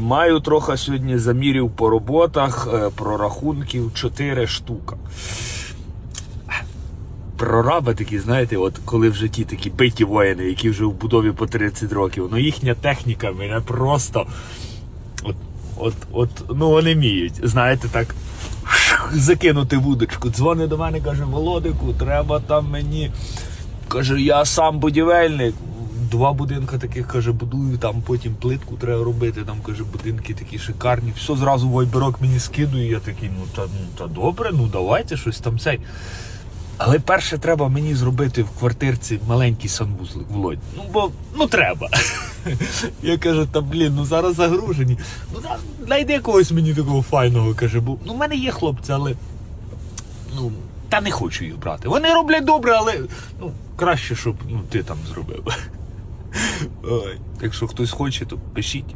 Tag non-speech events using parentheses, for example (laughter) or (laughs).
маю трохи сьогодні замірів по роботах, е, прорахунків 4 штука. Прораби такі, знаєте, от коли в житті такі биті воїни, які вже в будові по 30 років, ну їхня техніка мене просто. От, от, от, ну вони вміють, знаєте, так закинути вудочку. Дзвонить до мене, каже, Володику, треба там мені. Каже, я сам будівельник. Два будинки таких каже, будую, там потім плитку треба робити. Там каже, будинки такі шикарні. Все зразу вайберок мені скидує. Я такий, ну та ну та добре, ну давайте щось там цей. Але перше треба мені зробити в квартирці маленький санвузлик, Володь. Ну бо ну треба. (laughs) Я кажу, та блін, ну зараз загружені. Ну знайди когось мені такого файного, каже, бо ну в мене є хлопці, але ну, та не хочу їх брати. Вони роблять добре, але ну, краще, щоб ну, ти там зробив. (laughs) Ой, якщо хтось хоче, то пишіть.